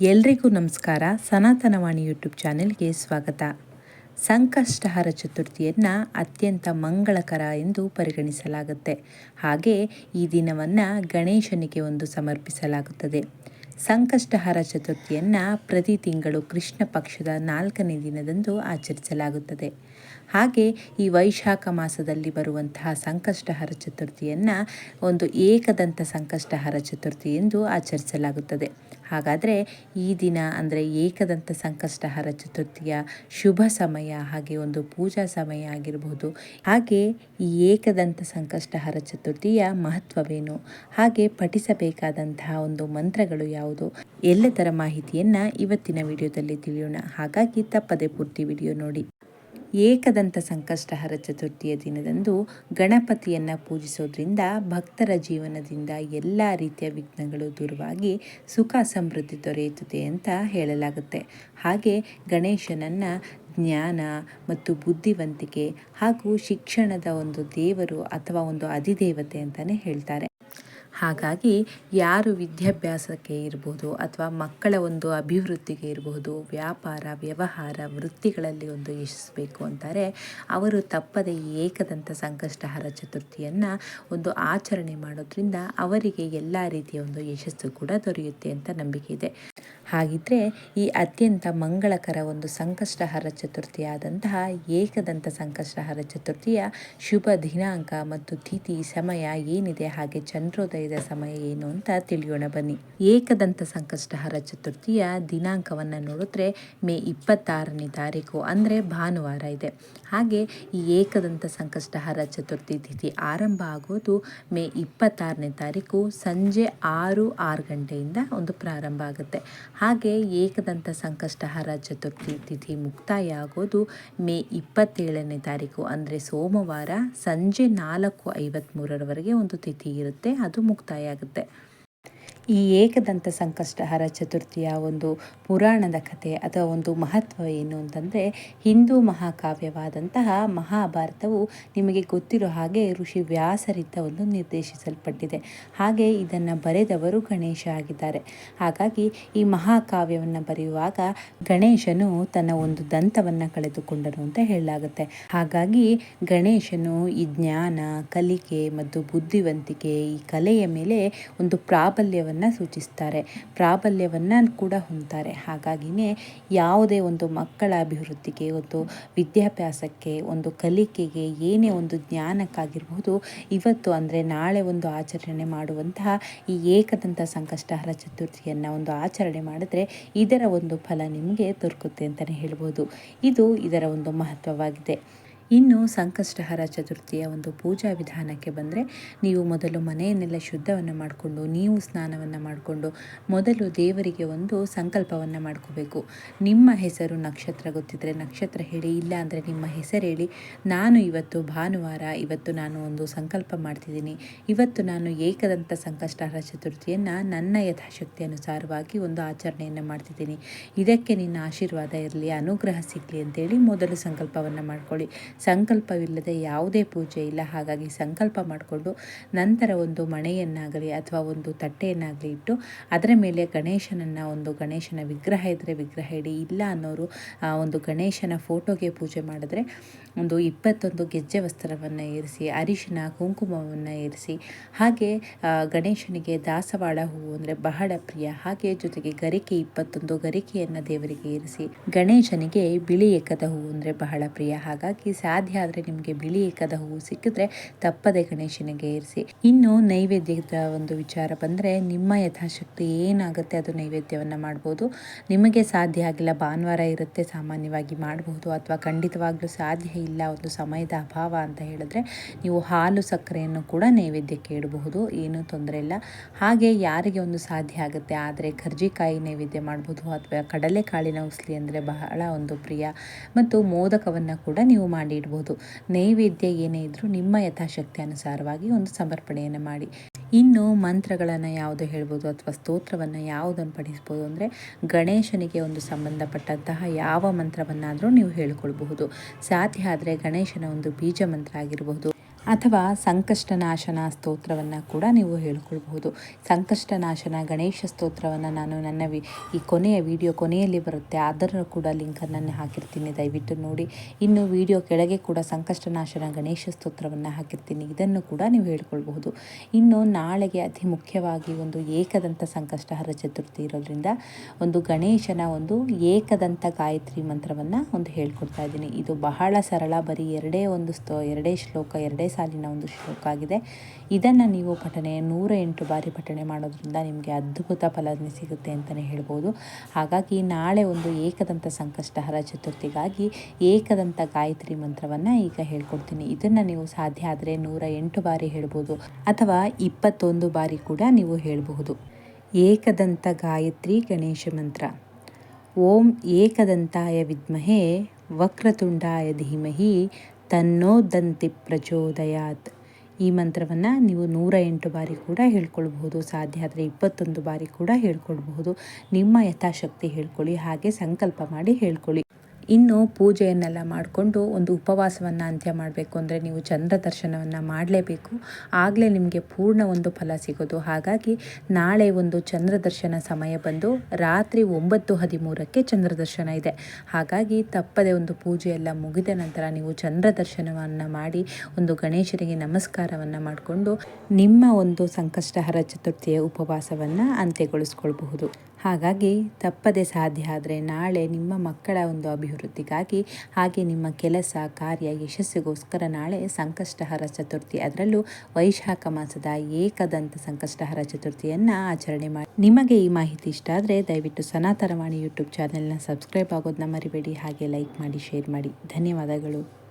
ಎಲ್ರಿಗೂ ನಮಸ್ಕಾರ. ಸನಾತನವಾಣಿ ಯೂಟ್ಯೂಬ್ ಚಾನೆಲ್ಗೆ ಸ್ವಾಗತ. ಸಂಕಷ್ಟಹರ ಚತುರ್ಥಿಯನ್ನು ಅತ್ಯಂತ ಮಂಗಳಕರ ಎಂದು ಪರಿಗಣಿಸಲಾಗುತ್ತೆ. ಹಾಗೆ ಈ ದಿನವನ್ನು ಗಣೇಶನಿಗೆ ಒಂದು ಸಮರ್ಪಿಸಲಾಗುತ್ತದೆ. ಸಂಕಷ್ಟಹರ ಚತುರ್ಥಿಯನ್ನು ಪ್ರತಿ ತಿಂಗಳು ಕೃಷ್ಣ ಪಕ್ಷದ ನಾಲ್ಕನೇ ದಿನದಂದು ಆಚರಿಸಲಾಗುತ್ತದೆ. ಹಾಗೆ ಈ ವೈಶಾಖ ಮಾಸದಲ್ಲಿ ಬರುವಂತಹ ಸಂಕಷ್ಟಹರ ಚತುರ್ಥಿಯನ್ನು ಒಂದು ಏಕದಂತ ಸಂಕಷ್ಟಹರ ಚತುರ್ಥಿ ಎಂದು ಆಚರಿಸಲಾಗುತ್ತದೆ. ಹಾಗಾದರೆ ಈ ದಿನ ಅಂದರೆ ಏಕದಂತ ಸಂಕಷ್ಟಹರ ಚತುರ್ಥಿಯ ಶುಭ ಸಮಯ ಹಾಗೆ ಒಂದು ಪೂಜಾ ಸಮಯ ಆಗಿರಬಹುದು ಹಾಗೆ ಈ ಏಕದಂತ ಸಂಕಷ್ಟಹರ ಚತುರ್ಥಿಯ ಮಹತ್ವವೇನು? ಹಾಗೆ ಪಠಿಸಬೇಕಾದಂತಹ ಒಂದು ಮಂತ್ರಗಳು ಯಾವುದು? ಎಲ್ಲದರ ಮಾಹಿತಿಯನ್ನು ಇವತ್ತಿನ ವಿಡಿಯೋದಲ್ಲಿ ತಿಳಿಯೋಣ. ಹಾಗಾಗಿ ತಪ್ಪದೆ ಪೂರ್ತಿ ವಿಡಿಯೋ ನೋಡಿ. ಏಕದಂತ ಸಂಕಷ್ಟಹರ ಚತುರ್ಥಿಯ ದಿನದಂದು ಗಣಪತಿಯನ್ನು ಪೂಜಿಸೋದ್ರಿಂದ ಭಕ್ತರ ಜೀವನದಿಂದ ಎಲ್ಲ ರೀತಿಯ ವಿಘ್ನಗಳು ದೂರವಾಗಿ ಸುಖ ಸಮೃದ್ಧಿ ದೊರೆಯುತ್ತದೆ ಅಂತ ಹೇಳಲಾಗುತ್ತೆ. ಹಾಗೆ ಗಣೇಶನನ್ನು ಜ್ಞಾನ ಮತ್ತು ಬುದ್ಧಿವಂತಿಕೆ ಹಾಗೂ ಶಿಕ್ಷಣದ ಒಂದು ದೇವರು ಅಥವಾ ಒಂದು ಅಧಿದೇವತೆ ಅಂತಲೇ ಹೇಳ್ತಾರೆ. ಹಾಗಾಗಿ ಯಾರು ವಿದ್ಯಾಭ್ಯಾಸಕ್ಕೆ ಇರ್ಬೋದು ಅಥವಾ ಮಕ್ಕಳ ಒಂದು ಅಭಿವೃದ್ಧಿಗೆ ಇರಬಹುದು ವ್ಯಾಪಾರ, ವ್ಯವಹಾರ, ವೃತ್ತಿಗಳಲ್ಲಿ ಒಂದು ಯಶಸ್ಬೇಕು ಅಂತಾರೆ, ಅವರು ತಪ್ಪದೆ ಏಕದಂತ ಸಂಕಷ್ಟಹರ ಚತುರ್ಥಿಯನ್ನು ಒಂದು ಆಚರಣೆ ಮಾಡೋದ್ರಿಂದ ಅವರಿಗೆ ಎಲ್ಲ ರೀತಿಯ ಒಂದು ಯಶಸ್ಸು ಕೂಡ ದೊರೆಯುತ್ತೆ ಅಂತ ನಂಬಿಕೆ ಇದೆ. ಹಾಗಿದ್ರೆ ಈ ಅತ್ಯಂತ ಮಂಗಳಕರ ಒಂದು ಸಂಕಷ್ಟಹರ ಚತುರ್ಥಿಯಾದಂತಹ ಏಕದಂತ ಸಂಕಷ್ಟಹರ ಚತುರ್ಥಿಯ ಶುಭ ದಿನಾಂಕ ಮತ್ತು ತಿಥಿ ಸಮಯ ಏನಿದೆ, ಹಾಗೆ ಚಂದ್ರೋದಯದ ಸಮಯ ಏನು ಅಂತ ತಿಳಿಯೋಣ ಬನ್ನಿ. ಏಕದಂತ ಸಂಕಷ್ಟಹರ ಚತುರ್ಥಿಯ ದಿನಾಂಕವನ್ನು ನೋಡಿದ್ರೆ ಮೇ ಇಪ್ಪತ್ತಾರನೇ ತಾರೀಕು, ಅಂದರೆ ಭಾನುವಾರ ಇದೆ. ಹಾಗೆ ಈ ಏಕದಂತ ಸಂಕಷ್ಟಹರ ಚತುರ್ಥಿ ತಿಥಿ ಆರಂಭ ಆಗೋದು ಮೇ ಇಪ್ಪತ್ತಾರನೇ ತಾರೀಕು ಸಂಜೆ ಆರು ಆರು ಗಂಟೆಯಿಂದ ಒಂದು ಪ್ರಾರಂಭ ಆಗುತ್ತೆ. ಹಾಗೆ ಏಕದಂತ ಸಂಕಷ್ಟಹರ ಚತುರ್ಥಿ ತಿಥಿ ಮುಕ್ತಾಯ ಆಗೋದು ಮೇ ಇಪ್ಪತ್ತೇಳನೇ ತಾರೀಕು. ಅಂದರೆ ಸೋಮವಾರ ಸಂಜೆ ನಾಲ್ಕು ಐವತ್ತ್ಮೂರರವರೆಗೆ ಒಂದು ತಿಥಿ ಇರುತ್ತೆ, ಅದು ಮುಕ್ತಾಯ ಆಗುತ್ತೆ. ಈ ಏಕದಂತ ಸಂಕಷ್ಟಹರ ಚತುರ್ಥಿಯ ಒಂದು ಪುರಾಣದ ಕಥೆ ಅಥವಾ ಒಂದು ಮಹತ್ವ ಏನು ಅಂತಂದರೆ ಹಿಂದೂ ಮಹಾಕಾವ್ಯವಾದಂತಹ ಮಹಾಭಾರತವು ನಿಮಗೆ ಗೊತ್ತಿರೋ ಹಾಗೆ ಋಷಿ ವ್ಯಾಸರಿಂದ ಒಂದು ನಿರ್ದೇಶಿಸಲ್ಪಟ್ಟಿದೆ. ಹಾಗೆ ಇದನ್ನು ಬರೆದವರು ಗಣೇಶ ಆಗಿದ್ದಾರೆ. ಹಾಗಾಗಿ ಈ ಮಹಾಕಾವ್ಯವನ್ನು ಬರೆಯುವಾಗ ಗಣೇಶನು ತನ್ನ ಒಂದು ದಂತವನ್ನು ಕಳೆದುಕೊಂಡನು ಅಂತ ಹೇಳಲಾಗುತ್ತೆ. ಹಾಗಾಗಿ ಗಣೇಶನು ಈ ಜ್ಞಾನ, ಕಲಿಕೆ ಮತ್ತು ಬುದ್ಧಿವಂತಿಕೆ ಈ ಕಲೆಯ ಮೇಲೆ ಒಂದು ಪ್ರಾಬಲ್ಯವನ್ನು ಸೂಚಿಸ್ತಾರೆ, ಪ್ರಾಬಲ್ಯವನ್ನು ಕೂಡ ಹೊಂದ್ತಾರೆ. ಹಾಗಾಗಿಯೇ ಯಾವುದೇ ಒಂದು ಮಕ್ಕಳ ಅಭಿವೃದ್ಧಿಗೆ, ಒಂದು ವಿದ್ಯಾಭ್ಯಾಸಕ್ಕೆ, ಒಂದು ಕಲಿಕೆಗೆ ಏನೇ ಒಂದು ಜ್ಞಾನಕ್ಕಾಗಿರ್ಬೋದು, ಇವತ್ತು ಅಂದರೆ ನಾಳೆ ಒಂದು ಆಚರಣೆ ಮಾಡುವಂತಹ ಈ ಏಕದಂತ ಸಂಕಷ್ಟಹರ ಚತುರ್ಥಿಯನ್ನು ಒಂದು ಆಚರಣೆ ಮಾಡಿದ್ರೆ ಇದರ ಒಂದು ಫಲ ನಿಮಗೆ ದೊರಕುತ್ತೆ ಅಂತಲೇ ಹೇಳ್ಬೋದು. ಇದು ಇದರ ಒಂದು ಮಹತ್ವವಾಗಿದೆ. ಇನ್ನು ಸಂಕಷ್ಟಹರ ಚತುರ್ಥಿಯ ಒಂದು ಪೂಜಾ ವಿಧಾನಕ್ಕೆ ಬಂದರೆ ನೀವು ಮೊದಲು ಮನೆಯನ್ನೆಲ್ಲ ಶುದ್ಧವನ್ನು ಮಾಡಿಕೊಂಡು, ನೀವು ಸ್ನಾನವನ್ನು ಮಾಡಿಕೊಂಡು ಮೊದಲು ದೇವರಿಗೆ ಒಂದು ಸಂಕಲ್ಪವನ್ನು ಮಾಡ್ಕೋಬೇಕು. ನಿಮ್ಮ ಹೆಸರು ನಕ್ಷತ್ರ ಗೊತ್ತಿದ್ದರೆ ನಕ್ಷತ್ರ ಹೇಳಿ, ಇಲ್ಲ ಅಂದರೆ ನಿಮ್ಮ ಹೆಸರು ಹೇಳಿ. ನಾನು ಇವತ್ತು ಭಾನುವಾರ, ಇವತ್ತು ನಾನು ಒಂದು ಸಂಕಲ್ಪ ಮಾಡ್ತಿದ್ದೀನಿ. ಇವತ್ತು ನಾನು ಏಕದಂತ ಸಂಕಷ್ಟಹರ ಚತುರ್ಥಿಯನ್ನು ನನ್ನ ಯಥಾಶಕ್ತಿ ಅನುಸಾರವಾಗಿ ಒಂದು ಆಚರಣೆಯನ್ನು ಮಾಡ್ತಿದ್ದೀನಿ. ಇದಕ್ಕೆ ನಿನ್ನ ಆಶೀರ್ವಾದ ಇರಲಿ, ಅನುಗ್ರಹ ಸಿಗಲಿ ಅಂತೇಳಿ ಮೊದಲು ಸಂಕಲ್ಪವನ್ನು ಮಾಡ್ಕೊಳ್ಳಿ. ಸಂಕಲ್ಪವಿಲ್ಲದೆ ಯಾವುದೇ ಪೂಜೆ ಇಲ್ಲ. ಹಾಗಾಗಿ ಸಂಕಲ್ಪ ಮಾಡಿಕೊಂಡು ನಂತರ ಒಂದು ಮಣೆಯನ್ನಾಗಲಿ ಅಥವಾ ಒಂದು ತಟ್ಟೆಯನ್ನಾಗಲಿ ಇಟ್ಟು ಅದರ ಮೇಲೆ ಗಣೇಶನನ್ನು ಒಂದು ಗಣೇಶನ ವಿಗ್ರಹ ಇದ್ದರೆ ವಿಗ್ರಹ ಇಡಿ. ಇಲ್ಲ ಅನ್ನೋರು ಒಂದು ಗಣೇಶನ ಫೋಟೋಗೆ ಪೂಜೆ ಮಾಡಿದ್ರೆ ಒಂದು ಇಪ್ಪತ್ತೊಂದು ಗೆಜ್ಜೆ ವಸ್ತ್ರವನ್ನು ಏರಿಸಿ, ಅರಿಶಿನ, ಕುಂಕುಮವನ್ನು ಏರಿಸಿ, ಹಾಗೆ ಗಣೇಶನಿಗೆ ದಾಸವಾಳ ಹೂವು ಅಂದರೆ ಬಹಳ ಪ್ರಿಯ. ಹಾಗೆ ಜೊತೆಗೆ ಗರಿಕೆ ಇಪ್ಪತ್ತೊಂದು ಗರಿಕೆಯನ್ನು ದೇವರಿಗೆ ಏರಿಸಿ ಗಣೇಶನಿಗೆ ಬಿಳಿ ಎಕ್ಕದ ಹೂವು ಅಂದರೆ ಬಹಳ ಪ್ರಿಯ. ಹಾಗಾಗಿ ಸಾಧ್ಯ ಆದರೆ ನಿಮಗೆ ಬಿಳಿ ಏಕದ ಹೂವು ಸಿಕ್ಕಿದ್ರೆ ತಪ್ಪದೆ ಗಣೇಶನಿಗೆ ಏರಿಸಿ ಇನ್ನು ನೈವೇದ್ಯದ ಒಂದು ವಿಚಾರ ಬಂದರೆ ನಿಮ್ಮ ಯಥಾಶಕ್ತಿ ಏನಾಗುತ್ತೆ ಅದು ನೈವೇದ್ಯವನ್ನು ಮಾಡ್ಬೋದು. ನಿಮಗೆ ಸಾಧ್ಯ ಆಗಿಲ್ಲ, ಭಾನುವಾರ ಇರುತ್ತೆ, ಸಾಮಾನ್ಯವಾಗಿ ಮಾಡಬಹುದು ಅಥವಾ ಖಂಡಿತವಾಗ್ಲೂ ಸಾಧ್ಯ ಇಲ್ಲ ಒಂದು ಸಮಯದ ಅಭಾವ ಅಂತ ಹೇಳಿದ್ರೆ ನೀವು ಹಾಲು ಸಕ್ಕರೆಯನ್ನು ಕೂಡ ನೈವೇದ್ಯಕ್ಕೆ ಇಡಬಹುದು, ಏನೂ ತೊಂದರೆ ಇಲ್ಲ. ಹಾಗೆ ಯಾರಿಗೆ ಒಂದು ಸಾಧ್ಯ ಆಗುತ್ತೆ ಆದರೆ ಕರ್ಜಿಕಾಯಿ ನೈವೇದ್ಯ ಮಾಡ್ಬೋದು ಅಥವಾ ಕಡಲೆಕಾಳಿನ ಉಸ್ಲಿ ಅಂದರೆ ಬಹಳ ಒಂದು ಪ್ರಿಯ. ಮತ್ತು ಮೋದಕವನ್ನು ಕೂಡ ನೀವು ಮಾಡಿ ಇಡ್ಬೋದು. ನೈವೇದ್ಯ ಏನೇ ಇದ್ದರೂ ನಿಮ್ಮ ಯಥಾಶಕ್ತಿ ಅನುಸಾರವಾಗಿ ಒಂದು ಸಮರ್ಪಣೆಯನ್ನು ಮಾಡಿ. ಇನ್ನು ಮಂತ್ರಗಳನ್ನು ಯಾವುದು ಹೇಳ್ಬೋದು ಅಥವಾ ಸ್ತೋತ್ರವನ್ನು ಯಾವುದನ್ನು ಪಠಿಸ್ಬೋದು ಅಂದರೆ ಗಣೇಶನಿಗೆ ಒಂದು ಸಂಬಂಧಪಟ್ಟಂತಹ ಯಾವ ಮಂತ್ರವನ್ನಾದರೂ ನೀವು ಹೇಳ್ಕೊಳ್ಬಹುದು. ಸಾಧ್ಯ ಆದರೆ ಗಣೇಶನ ಒಂದು ಬೀಜ ಮಂತ್ರ ಆಗಿರಬಹುದು ಅಥವಾ ಸಂಕಷ್ಟನಾಶನ ಸ್ತೋತ್ರವನ್ನು ಕೂಡ ನೀವು ಹೇಳ್ಕೊಳ್ಬಹುದು. ಸಂಕಷ್ಟನಾಶನ ಗಣೇಶ ಸ್ತೋತ್ರವನ್ನು ನಾನು ನನ್ನ ವಿ, ಈ ಕೊನೆಯ ವಿಡಿಯೋ ಕೊನೆಯಲ್ಲಿ ಬರುತ್ತೆ. ಅದರ ಕೂಡ ಲಿಂಕನ್ನು ಹಾಕಿರ್ತೀನಿ. ದಯವಿಟ್ಟು ನೋಡಿ. ಇನ್ನು ವಿಡಿಯೋ ಕೆಳಗೆ ಕೂಡ ಸಂಕಷ್ಟನಾಶನ ಗಣೇಶ ಸ್ತೋತ್ರವನ್ನು ಹಾಕಿರ್ತೀನಿ. ಇದನ್ನು ಕೂಡ ನೀವು ಹೇಳ್ಕೊಳ್ಬಹುದು. ಇನ್ನು ನಾಳೆಗೆ ಅತಿ ಮುಖ್ಯವಾಗಿ ಒಂದು ಏಕದಂತ ಸಂಕಷ್ಟಹರ ಚತುರ್ಥಿ ಇರೋದ್ರಿಂದ ಒಂದು ಗಣೇಶನ ಒಂದು ಏಕದಂತ ಗಾಯತ್ರಿ ಮಂತ್ರವನ್ನು ಒಂದು ಹೇಳ್ಕೊಡ್ತಾ ಇದ್ದೀನಿ. ಇದು ಬಹಳ ಸರಳ, ಬರೀ ಎರಡೇ ಒಂದು ಸ್ತೋ, ಎರಡೇ ಶ್ಲೋಕ, ಎರಡೇ ಸಾಲಿನ ಒಂದು ಶ್ಲೋಕ ಆಗಿದೆ ಇದನ್ನು ನೀವು ಪಠಣೆ ನೂರ ಎಂಟು ಬಾರಿ ಪಠಣೆ ಮಾಡೋದ್ರಿಂದ ನಿಮಗೆ ಅದ್ಭುತ ಫಲ ಸಿಗುತ್ತೆ ಅಂತಲೇ ಹೇಳ್ಬೋದು. ಹಾಗಾಗಿ ನಾಳೆ ಒಂದು ಏಕದಂತ ಸಂಕಷ್ಟಹರ ಚತುರ್ಥಿಗಾಗಿ ಏಕದಂತ ಗಾಯತ್ರಿ ಮಂತ್ರವನ್ನು ಈಗ ಹೇಳ್ಕೊಡ್ತೀನಿ. ಇದನ್ನು ನೀವು ಸಾಧ್ಯ ಆದರೆ ನೂರ ಎಂಟು ಬಾರಿ ಹೇಳ್ಬೋದು. ಅಥವಾ ಇಪ್ಪತ್ತೊಂದು ಬಾರಿ ಕೂಡ ನೀವು ಹೇಳಬಹುದು. ಏಕದಂತ ಗಾಯತ್ರಿ ಗಣೇಶ ಮಂತ್ರ. ಓಂ ಏಕದಂತಾಯ ವಿದ್ಮಹೇ ವಕ್ರತುಂಡಾಯ ಧೀಮಹಿ ತನ್ನೋದಂತಿ ಪ್ರಚೋದಯಾತ್. ಈ ಮಂತ್ರವನ್ನು ನೀವು ನೂರ ಎಂಟು ಬಾರಿ ಕೂಡ ಹೇಳ್ಕೊಳ್ಬಹುದು. ಸಾಧ್ಯ ಆದರೆ ಇಪ್ಪತ್ತೊಂದು ಬಾರಿ ಕೂಡ ಹೇಳ್ಕೊಳ್ಬಹುದು. ನಿಮ್ಮ ಯಥಾಶಕ್ತಿ ಹೇಳ್ಕೊಳ್ಳಿ, ಹಾಗೆ ಸಂಕಲ್ಪ ಮಾಡಿ ಹೇಳ್ಕೊಳ್ಳಿ. ಇನ್ನು ಪೂಜೆಯನ್ನೆಲ್ಲ ಮಾಡಿಕೊಂಡು ಒಂದು ಉಪವಾಸವನ್ನು ಅಂತ್ಯ ಮಾಡಬೇಕು ಅಂದರೆ ನೀವು ಚಂದ್ರ ದರ್ಶನವನ್ನು ಮಾಡಲೇಬೇಕು. ಆಗಲೇ ನಿಮಗೆ ಪೂರ್ಣ ಒಂದು ಫಲ ಸಿಗೋದು. ಹಾಗಾಗಿ ನಾಳೆ ಒಂದು ಚಂದ್ರ ದರ್ಶನ ಸಮಯ ಬಂದು ರಾತ್ರಿ ಒಂಬತ್ತು ಹದಿಮೂರಕ್ಕೆ ಚಂದ್ರ ದರ್ಶನ ಇದೆ. ಹಾಗಾಗಿ ತಪ್ಪದೆ ಒಂದು ಪೂಜೆ ಮುಗಿದ ನಂತರ ನೀವು ಚಂದ್ರ ದರ್ಶನವನ್ನು ಮಾಡಿ ಒಂದು ಗಣೇಶನಿಗೆ ನಮಸ್ಕಾರವನ್ನು ಮಾಡಿಕೊಂಡು ನಿಮ್ಮ ಒಂದು ಸಂಕಷ್ಟಹರ ಚತುರ್ಥಿಯ ಉಪವಾಸವನ್ನು ಅಂತ್ಯಗೊಳಿಸ್ಕೊಳ್ಬಹುದು. ಹಾಗಾಗಿ ತಪ್ಪದೆ ಸಾಧ್ಯ ಆದರೆ ನಾಳೆ ನಿಮ್ಮ ಮಕ್ಕಳ ಒಂದು ಅಭಿವೃದ್ಧಿಗಾಗಿ ಹಾಗೆ ನಿಮ್ಮ ಕೆಲಸ, ಕಾರ್ಯ, ಯಶಸ್ಸಿಗೋಸ್ಕರ ನಾಳೆ ಸಂಕಷ್ಟಹರ ಚತುರ್ಥಿ. ಅದರಲ್ಲೂ ವೈಶಾಖ ಮಾಸದ ಏಕದಂತ ಸಂಕಷ್ಟಹರ ಚತುರ್ಥಿಯನ್ನು ಆಚರಣೆ ಮಾಡಿ. ನಿಮಗೆ ಈ ಮಾಹಿತಿ ಇಷ್ಟ ಆದರೆ ದಯವಿಟ್ಟು ಸನಾತನವಾಣಿ ಯೂಟ್ಯೂಬ್ ಚಾನೆಲ್ನ ಸಬ್ಸ್ಕ್ರೈಬ್ ಆಗೋದನ್ನ ಮರಿಬೇಡಿ. ಹಾಗೆ ಲೈಕ್ ಮಾಡಿ, ಶೇರ್ ಮಾಡಿ. ಧನ್ಯವಾದಗಳು.